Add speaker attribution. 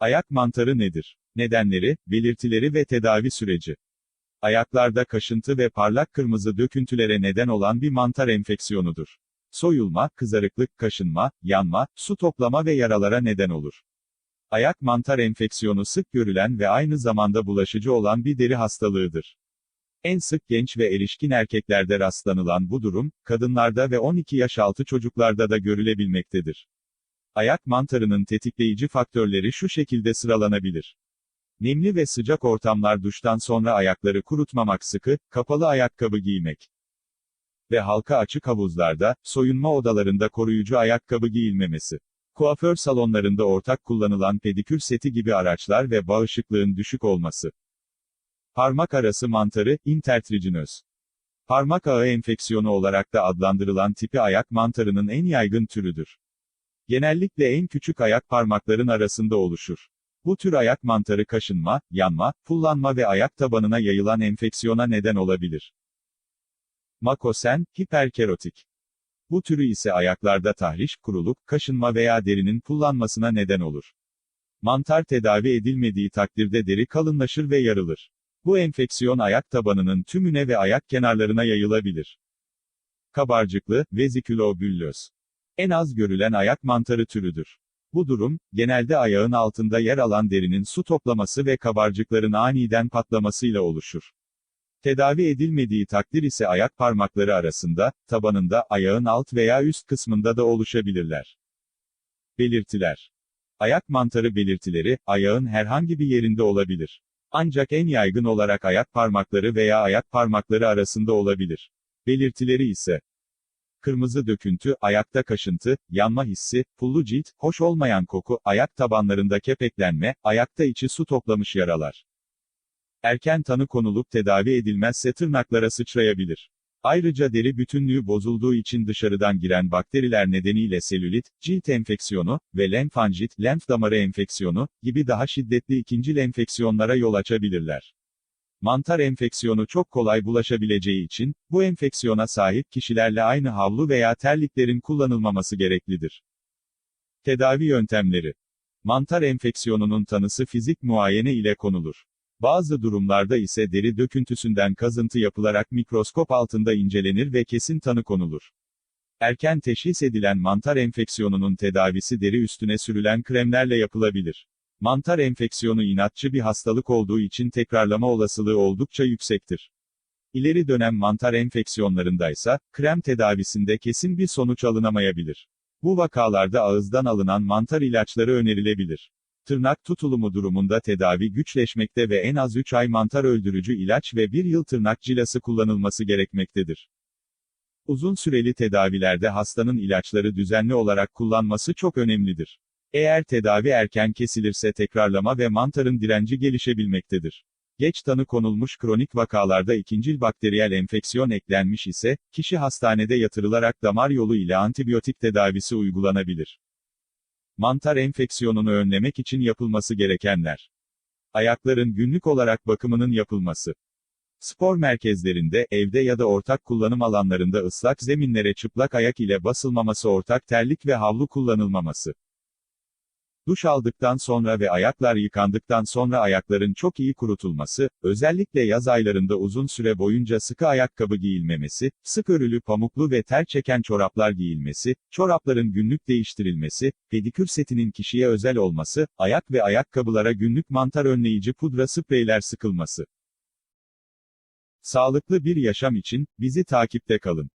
Speaker 1: Ayak mantarı nedir? Nedenleri, belirtileri ve tedavi süreci. Ayaklarda kaşıntı ve parlak kırmızı döküntülere neden olan bir mantar enfeksiyonudur. Soyulma, kızarıklık, kaşınma, yanma, su toplama ve yaralara neden olur. Ayak mantar enfeksiyonu sık görülen ve aynı zamanda bulaşıcı olan bir deri hastalığıdır. En sık genç ve erişkin erkeklerde rastlanılan bu durum, kadınlarda ve 12 yaş altı çocuklarda da görülebilmektedir. Ayak mantarının tetikleyici faktörleri şu şekilde sıralanabilir. Nemli ve sıcak ortamlar duştan sonra ayakları kurutmamak sıkı, kapalı ayakkabı giymek. Ve halka açık havuzlarda, soyunma odalarında koruyucu ayakkabı giyilmemesi. Kuaför salonlarında ortak kullanılan pedikür seti gibi araçlar ve bağışıklığın düşük olması. Parmak arası mantarı, intertriginöz. Parmak ağı enfeksiyonu olarak da adlandırılan tipi ayak mantarının en yaygın türüdür. Genellikle en küçük ayak parmakların arasında oluşur. Bu tür ayak mantarı kaşınma, yanma, pullanma ve ayak tabanına yayılan enfeksiyona neden olabilir. Makosen, hiperkerotik. Bu türü ise ayaklarda tahriş, kuruluk, kaşınma veya derinin pullanmasına neden olur. Mantar tedavi edilmediği takdirde deri kalınlaşır ve yarılır. Bu enfeksiyon ayak tabanının tümüne ve ayak kenarlarına yayılabilir. Kabarcıklı, vezikülobüllöz. En az görülen ayak mantarı türüdür. Bu durum, genelde ayağın altında yer alan derinin su toplaması ve kabarcıkların aniden patlamasıyla oluşur. Tedavi edilmediği takdir ise ayak parmakları arasında, tabanında, ayağın alt veya üst kısmında da oluşabilirler. Belirtiler. Ayak mantarı belirtileri, ayağın herhangi bir yerinde olabilir. Ancak en yaygın olarak ayak parmakları veya ayak parmakları arasında olabilir. Belirtileri ise kırmızı döküntü, ayakta kaşıntı, yanma hissi, pullu cilt, hoş olmayan koku, ayak tabanlarında kepeklenme, ayakta içi su toplamış yaralar. Erken tanı konulup tedavi edilmezse tırnaklara sıçrayabilir. Ayrıca deri bütünlüğü bozulduğu için dışarıdan giren bakteriler nedeniyle selülit, cilt enfeksiyonu ve lenfanjit, lenf damarı enfeksiyonu gibi daha şiddetli ikincil enfeksiyonlara yol açabilirler. Mantar enfeksiyonu çok kolay bulaşabileceği için, bu enfeksiyona sahip kişilerle aynı havlu veya terliklerin kullanılmaması gereklidir. Tedavi yöntemleri Mantar enfeksiyonunun tanısı fizik muayene ile konulur. Bazı durumlarda ise deri döküntüsünden kazıntı yapılarak mikroskop altında incelenir ve kesin tanı konulur. Erken teşhis edilen mantar enfeksiyonunun tedavisi deri üstüne sürülen kremlerle yapılabilir. Mantar enfeksiyonu inatçı bir hastalık olduğu için tekrarlama olasılığı oldukça yüksektir. İleri dönem mantar enfeksiyonlarındaysa, krem tedavisinde kesin bir sonuç alınamayabilir. Bu vakalarda ağızdan alınan mantar ilaçları önerilebilir. Tırnak tutulumu durumunda tedavi güçleşmekte ve en az 3 ay mantar öldürücü ilaç ve 1 yıl tırnak cilası kullanılması gerekmektedir. Uzun süreli tedavilerde hastanın ilaçları düzenli olarak kullanması çok önemlidir. Eğer tedavi erken kesilirse tekrarlama ve mantarın direnci gelişebilmektedir. Geç tanı konulmuş kronik vakalarda ikincil bakteriyel enfeksiyon eklenmiş ise, kişi hastanede yatırılarak damar yolu ile antibiyotik tedavisi uygulanabilir. Mantar enfeksiyonunu önlemek için yapılması gerekenler. Ayakların günlük olarak bakımının yapılması. Spor merkezlerinde, evde ya da ortak kullanım alanlarında ıslak zeminlere çıplak ayak ile basılmaması ortak terlik ve havlu kullanılmaması. Duş aldıktan sonra ve ayaklar yıkandıktan sonra ayakların çok iyi kurutulması, özellikle yaz aylarında uzun süre boyunca sıkı ayakkabı giyilmemesi, sık örülü pamuklu ve ter çeken çoraplar giyilmesi, çorapların günlük değiştirilmesi, pedikür setinin kişiye özel olması, ayak ve ayakkabılara günlük mantar önleyici pudra spreyler sıkılması. Sağlıklı bir yaşam için, bizi takipte kalın.